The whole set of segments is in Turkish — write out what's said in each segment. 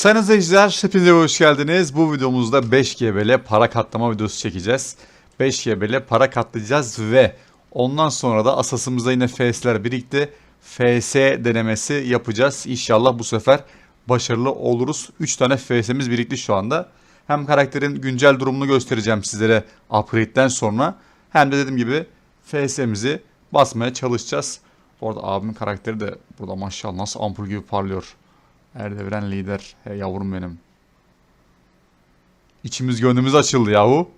Sayın izleyiciler hepinize hoş geldiniz. Bu videomuzda 5 GB'le para katlama videosu çekeceğiz. 5 GB'le para katlayacağız ve ondan sonra da asasımıza yine FS'ler birikti. FS denemesi yapacağız. İnşallah bu sefer başarılı oluruz. 3 tane FS'imiz birikti şu anda. Hem karakterin güncel durumunu göstereceğim sizlere upgrade'den sonra. Hem de dediğim gibi FS'mizi basmaya çalışacağız. Orada abimin karakteri de burada maşallah nasıl ampul gibi parlıyor. Erdevren lider. He yavrum benim. İçimiz gönlümüz açıldı yahu.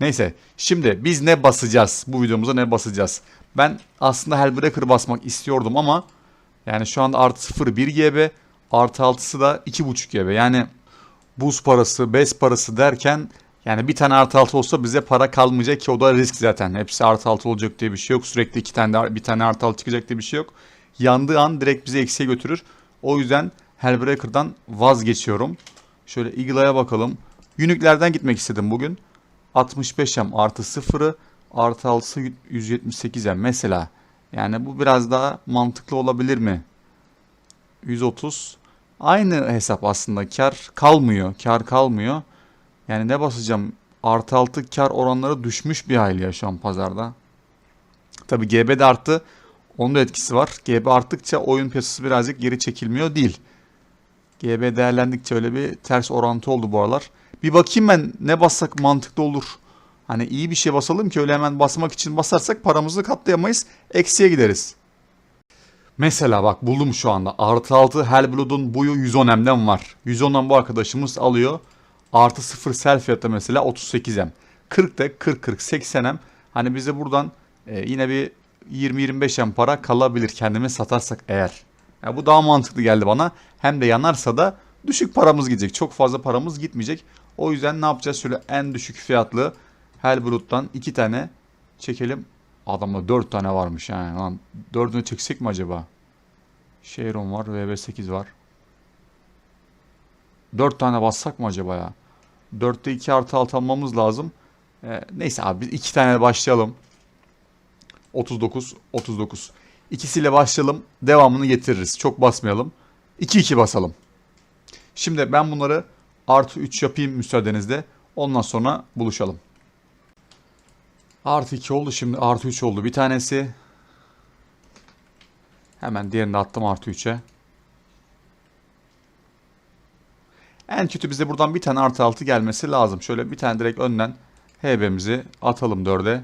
Neyse şimdi biz ne basacağız? Bu videomuza ne basacağız? Ben aslında Hellbreaker basmak istiyordum ama yani şu anda artı 0 1 GB artı 6'sı da 2.5 GB. Yani buz parası, bez parası derken yani bir tane artı 6 olsa bize para kalmayacak ki o da risk zaten. Hepsi artı 6 olacak diye bir şey yok. Sürekli iki tane de- bir tane artı 6 çıkacak diye bir şey yok. Yandığı an direkt bizi eksiye götürür. O yüzden Hellbreaker'dan vazgeçiyorum. Şöyle Eagle'aya bakalım. Unique'lerden gitmek istedim bugün. 65M artı 0'ı artı 6'sı 178M mesela. Yani bu biraz daha mantıklı olabilir mi? 130. Aynı hesap aslında. Kar kalmıyor. Kar kalmıyor. Yani ne basacağım? Artı 6 kar oranları düşmüş bir hayli ya şu an pazarda. Tabi GB de arttı. Onun da etkisi var. GB arttıkça oyun piyasası birazcık geri çekilmiyor değil. GB değerlendikçe öyle bir ters orantı oldu bu aralar. Bir bakayım ben ne bassak mantıklı olur. Hani iyi bir şey basalım ki öyle hemen basmak için basarsak paramızı katlayamayız. Eksiye gideriz. Mesela bak buldum şu anda. Artı 6 Hellblood'un boyu 110M'den var. 110'dan bu arkadaşımız alıyor. Artı 0 sel fiyatı mesela 38M. 40 da 40 40 80M. Hani bize buradan e, yine bir 20-25M para kalabilir kendime satarsak eğer. Ya bu daha mantıklı geldi bana. Hem de yanarsa da düşük paramız gidecek. Çok fazla paramız gitmeyecek. O yüzden ne yapacağız? Şöyle en düşük fiyatlı Hellbrood'dan 2 tane çekelim. Adamda 4 tane varmış yani. Lan 4'ünü çeksek mi acaba? Sharon var, VB8 var. 4 tane bassak mı acaba ya? 4'te 2 artı 6 almamız lazım. Ee, neyse abi biz 2 tane başlayalım. 39, 39. İkisiyle başlayalım. Devamını getiririz. Çok basmayalım. 2-2 basalım. Şimdi ben bunları artı 3 yapayım müsaadenizle. Ondan sonra buluşalım. Artı 2 oldu şimdi artı 3 oldu. Bir tanesi hemen diğerini de attım artı 3'e. En kötü bize buradan bir tane artı 6 gelmesi lazım. Şöyle bir tane direkt önden HB'mizi atalım 4'e.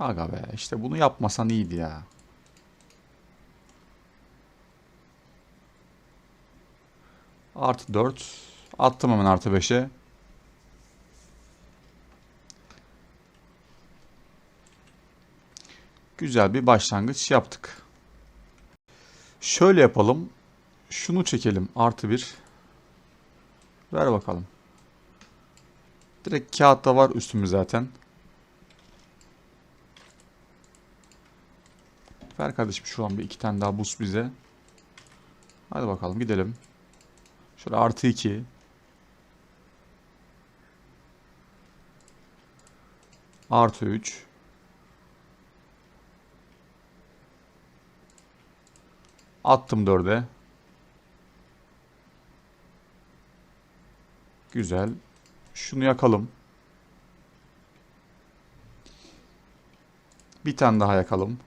Aga be işte bunu yapmasan iyiydi ya. Artı 4. Attım hemen artı 5'e. Güzel bir başlangıç yaptık. Şöyle yapalım. Şunu çekelim. Artı 1. Ver bakalım. Direkt kağıtta var üstümüz zaten. Ver kardeşim şuradan bir iki tane daha buz bize. Hadi bakalım gidelim. Şöyle artı iki. Artı üç. Attım dörde. Güzel. Şunu yakalım. Bir tane daha yakalım.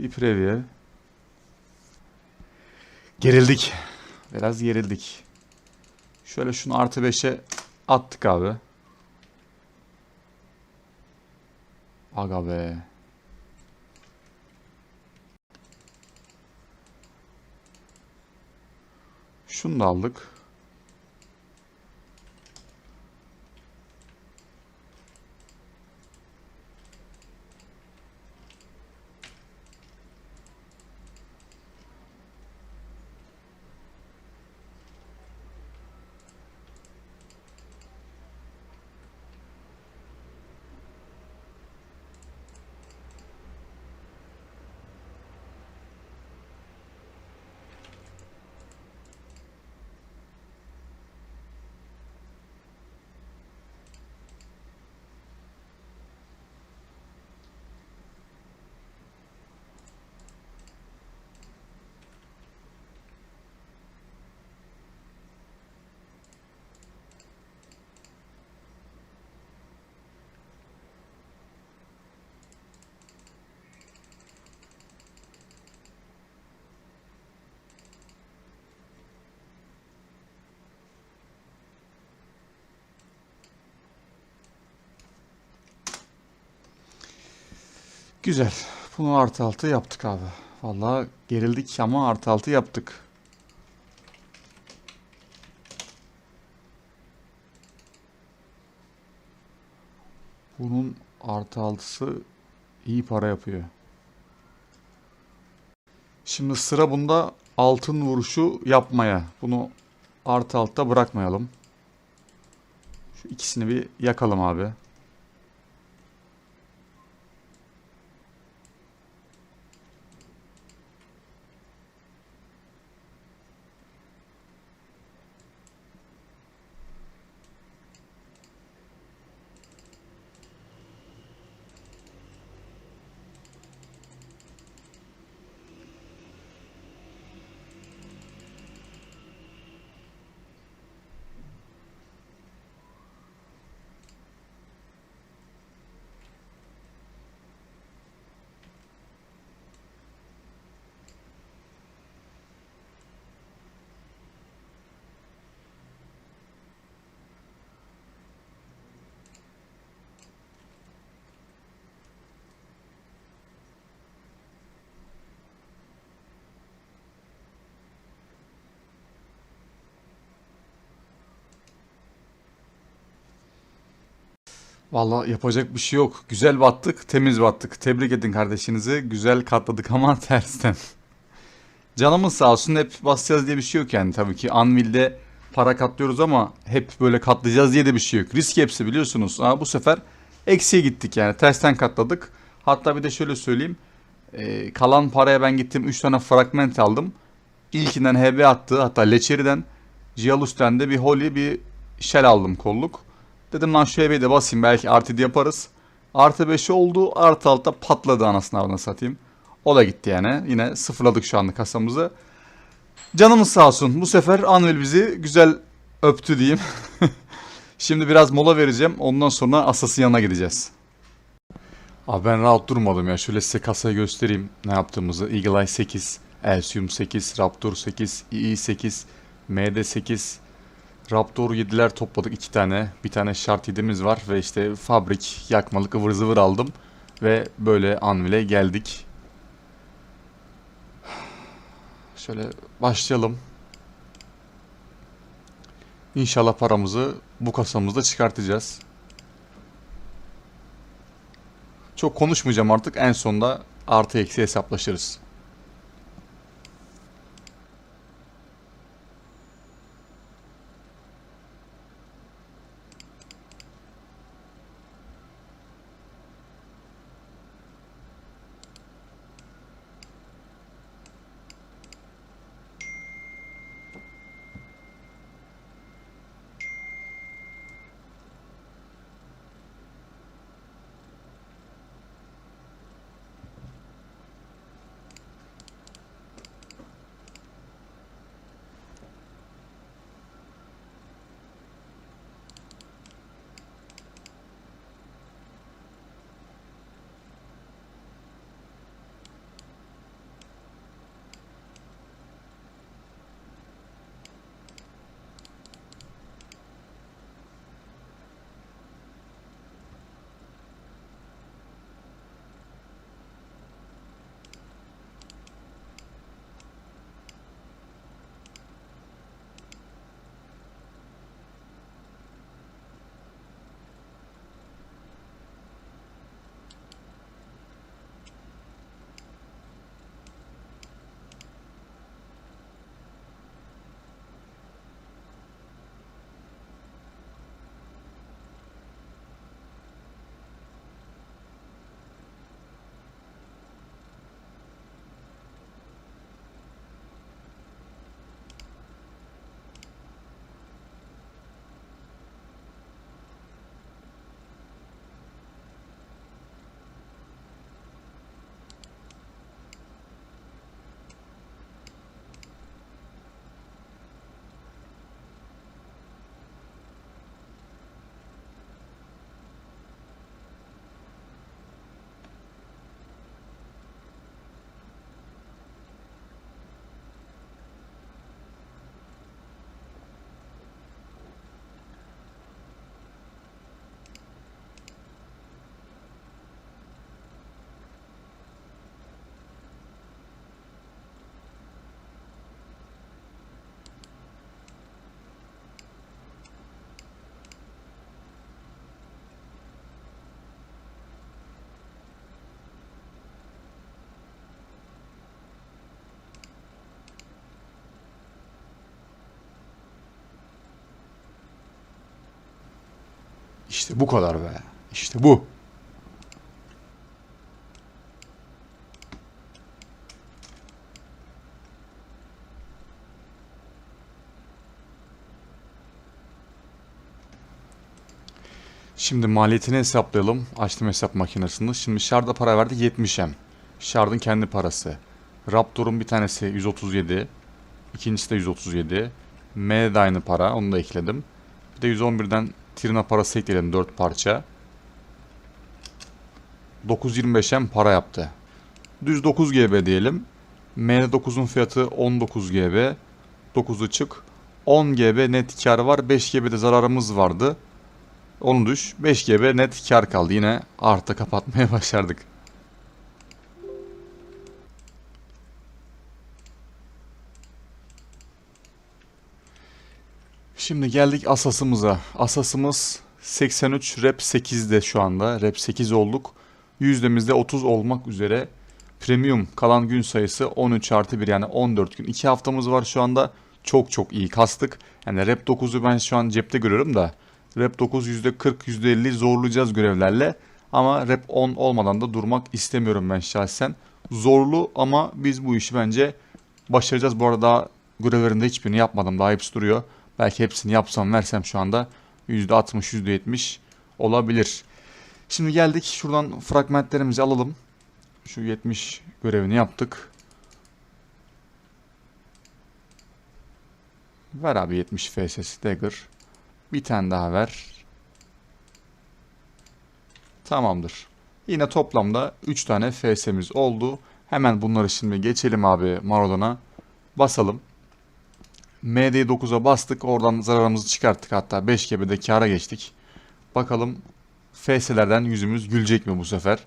Bir preview. Gerildik. Biraz gerildik. Şöyle şunu artı 5'e attık abi. Aga be. Şunu da aldık. Güzel. Bunu artı altı yaptık abi. Vallahi gerildik ama artı altı yaptık. Bunun artı altısı iyi para yapıyor. Şimdi sıra bunda altın vuruşu yapmaya. Bunu artı altta bırakmayalım. Şu ikisini bir yakalım abi. Vallahi yapacak bir şey yok. Güzel battık, temiz battık. Tebrik edin kardeşinizi. Güzel katladık ama tersten. Canımız sağ olsun hep basacağız diye bir şey yok yani tabii ki. Anvil'de para katlıyoruz ama hep böyle katlayacağız diye de bir şey yok. Risk hepsi biliyorsunuz. Ama bu sefer eksiye gittik yani. Tersten katladık. Hatta bir de şöyle söyleyeyim. Ee, kalan paraya ben gittim 3 tane fragment aldım. İlkinden HB attı. Hatta Leçeri'den Gialus'ten de bir Holy bir Shell aldım kolluk. Dedim lan şu HB'yi de basayım belki artı 7 yaparız. Artı 5 oldu. Artı altta patladı anasını avına satayım. O da gitti yani. Yine sıfırladık şu anda kasamızı. Canımız sağ olsun. Bu sefer Anvil bizi güzel öptü diyeyim. Şimdi biraz mola vereceğim. Ondan sonra Asas'ın yanına gideceğiz. Abi ben rahat durmadım ya. Şöyle size kasayı göstereyim ne yaptığımızı. Eagle Eye 8, Elsium 8, Raptor 8, II 8, MD 8, Raptor 7'ler topladık iki tane. Bir tane şart 7'miz var ve işte fabrik yakmalık ıvır zıvır aldım. Ve böyle Anvil'e geldik. Şöyle başlayalım. İnşallah paramızı bu kasamızda çıkartacağız. Çok konuşmayacağım artık. En sonda artı eksi hesaplaşırız. İşte bu kadar be. İşte bu. Şimdi maliyetini hesaplayalım. Açtım hesap makinesini. Şimdi Shard'a para verdi 70M. Shard'ın kendi parası. Raptor'un bir tanesi 137. İkincisi de 137. M de aynı para. Onu da ekledim. Bir de 111'den Trina parası ekledim 4 parça. 925M para yaptı. Düz 9 GB diyelim. M9'un fiyatı 19 GB. 9'u çık. 10 GB net kar var. 5 GB'de zararımız vardı. Onu düş. 5 GB net kar kaldı. Yine artı kapatmaya başardık. Şimdi geldik asasımıza. Asasımız 83 rep 8'de şu anda. Rep 8 olduk. Yüzdemizde 30 olmak üzere. Premium kalan gün sayısı 13 artı 1 yani 14 gün. 2 haftamız var şu anda. Çok çok iyi kastık. Yani rep 9'u ben şu an cepte görüyorum da. Rep 9 %40 %50 zorlayacağız görevlerle. Ama rep 10 olmadan da durmak istemiyorum ben şahsen. Zorlu ama biz bu işi bence başaracağız. Bu arada görevlerinde hiçbirini yapmadım. Daha hepsi duruyor. Belki hepsini yapsam versem şu anda %60 %70 olabilir. Şimdi geldik şuradan fragmentlerimizi alalım. Şu 70 görevini yaptık. Ver abi 70 FSS Dagger. Bir tane daha ver. Tamamdır. Yine toplamda 3 tane FS'miz oldu. Hemen bunları şimdi geçelim abi Marodon'a. Basalım. MD9'a bastık. Oradan zararımızı çıkarttık. Hatta 5 GB'de kâra geçtik. Bakalım FS'lerden yüzümüz gülecek mi bu sefer?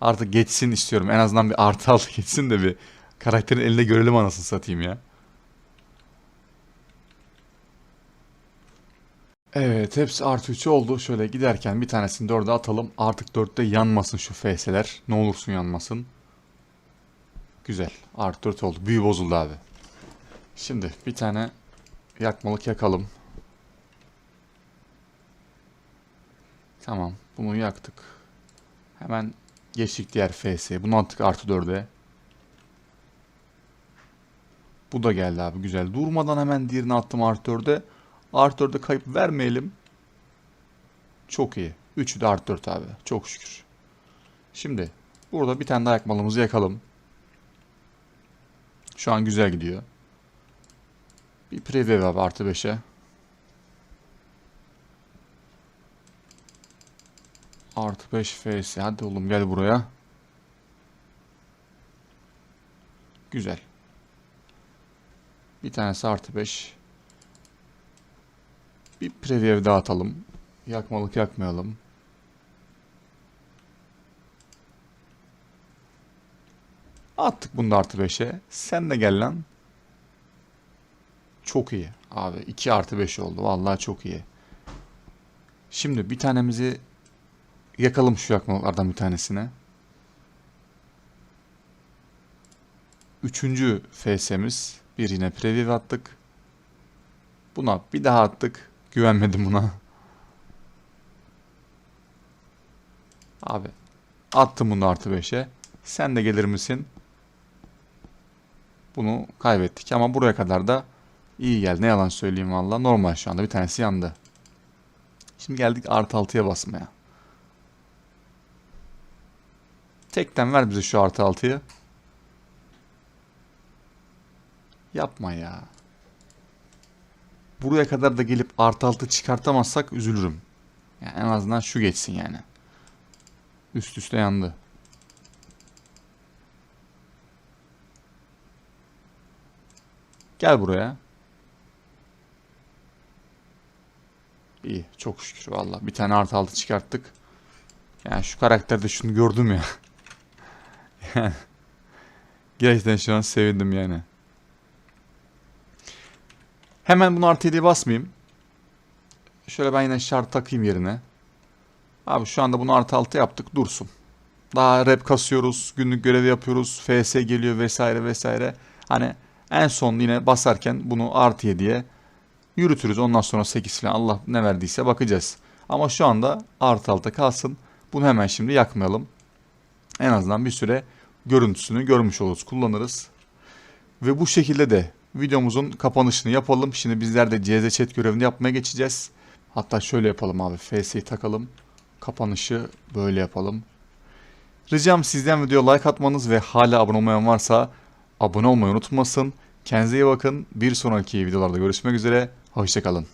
Artık geçsin istiyorum. En azından bir artı altı geçsin de bir karakterin elinde görelim anasını satayım ya. Evet hepsi artı 3 oldu. Şöyle giderken bir tanesini 4'e atalım. Artık 4'te yanmasın şu FS'ler. Ne olursun yanmasın. Güzel. Artı 4 oldu. Büyü bozuldu abi. Şimdi bir tane yakmalık yakalım. Tamam. Bunu yaktık. Hemen geçtik diğer FS'ye. Bunu attık artı 4'e. Bu da geldi abi güzel. Durmadan hemen diğerini attım artı 4'e. Artı 4'e kayıp vermeyelim. Çok iyi. 3'ü de artı 4 abi. Çok şükür. Şimdi burada bir tane daha yakmalımızı yakalım. Şu an güzel gidiyor. Bir preview abi artı 5'e. Artı 5 FS. Hadi oğlum gel buraya. Güzel. Bir tanesi artı 5. Bir preview daha atalım. Yakmalık yakmayalım. Attık bunu da artı 5'e. Sen de gel lan. Çok iyi. Abi 2 artı 5 oldu. Vallahi çok iyi. Şimdi bir tanemizi yakalım şu yakmalıklardan bir tanesine. Üçüncü FS'miz. Bir yine preview attık. Buna bir daha attık. Güvenmedim buna. Abi attım bunu artı 5'e. Sen de gelir misin? Bunu kaybettik ama buraya kadar da iyi geldi. Ne yalan söyleyeyim valla. Normal şu anda bir tanesi yandı. Şimdi geldik artı 6'ya basmaya. Tekten ver bize şu artı 6'yı. Yapma ya. Buraya kadar da gelip artı 6 çıkartamazsak üzülürüm. Yani en azından şu geçsin yani. Üst üste yandı. Gel buraya. İyi çok şükür valla. Bir tane artı altı çıkarttık. Yani şu karakterde şunu gördüm ya. Gerçekten şu an sevindim yani. Hemen bunu artı 7'ye basmayayım. Şöyle ben yine şart takayım yerine. Abi şu anda bunu artı 6 yaptık dursun. Daha rep kasıyoruz, günlük görevi yapıyoruz, FS geliyor vesaire vesaire. Hani en son yine basarken bunu artı 7'ye yürütürüz. Ondan sonra 8 falan Allah ne verdiyse bakacağız. Ama şu anda artı alta kalsın. Bunu hemen şimdi yakmayalım. En azından bir süre görüntüsünü görmüş oluruz, kullanırız. Ve bu şekilde de videomuzun kapanışını yapalım. Şimdi bizler de CZ chat görevini yapmaya geçeceğiz. Hatta şöyle yapalım abi. FS'yi takalım. Kapanışı böyle yapalım. Ricam sizden video like atmanız ve hala abone olmayan varsa abone olmayı unutmasın. Kendinize iyi bakın. Bir sonraki videolarda görüşmek üzere. Hoşçakalın.